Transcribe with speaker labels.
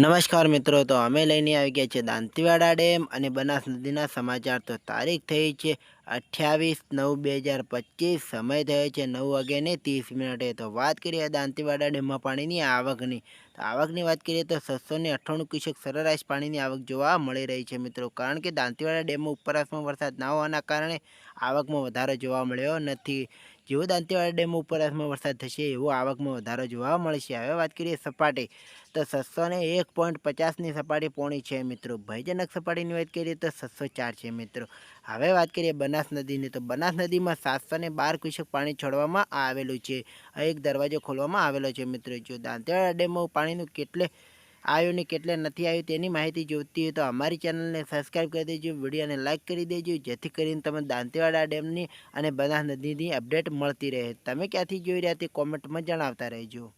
Speaker 1: નમસ્કાર મિત્રો, તો અમે લઈને આવી ગયા છીએ દાંતીવાડા ડેમ અને બનાસ નદીના સમાચાર. તો તારીખ થઈ છે અઠ્યાવીસ નવ બે હજાર પચીસ, સમય થયો છે નવ વાગ્યાને ત્રીસ મિનિટે. તો વાત કરીએ દાંતીવાડા ડેમમાં પાણીની આવકની. તો આવકની વાત કરીએ તો છસો ને અઠ્ઠાણું ક્યુસેક સરેરાશ પાણીની આવક જોવા મળી રહી છે મિત્રો. કારણ કે દાંતીવાડા ડેમમાં ઉપરવાસમાં વરસાદ ના હોવાના કારણે આવકમાં વધારો જોવા મળ્યો નથી. જેવો દાંતીવાડા ડેમ ઉપરવાસમાં વરસાદ થશે, એવો આવકમાં વધારો જોવા મળશે. હવે વાત કરીએ સપાટી. તો છસો ને એક પોઈન્ટ પચાસની સપાટી પોણી છે મિત્રો. ભયજનક સપાટીની વાત કરીએ તો છસો ચાર છે મિત્રો. હવે વાત કરીએ બનાસ નદીની. તો બનાસ નદીમાં સાતસો ને બાર ક્યુસેક પાણી છોડવામાં આવેલું છે. એક દરવાજો ખોલવામાં આવેલો છે મિત્રો. જો દાંતીવાડા ડેમમાં પાણીનું કેટલે આવ્યું ને કેટલે નથી આવ્યું તેની માહિતી જોઈતી હોય તો અમારી ચેનલને સબસ્ક્રાઈબ કરી દેજો, વિડીયોને લાઇક કરી દેજો, જેથી કરીને તમે દાંતીવાડા ડેમની અને બનાસ નદીની અપડેટ મળતી રહે. તમે ક્યાંથી જોઈ રહ્યા તે કોમેન્ટમાં જણાવતા રહેજો.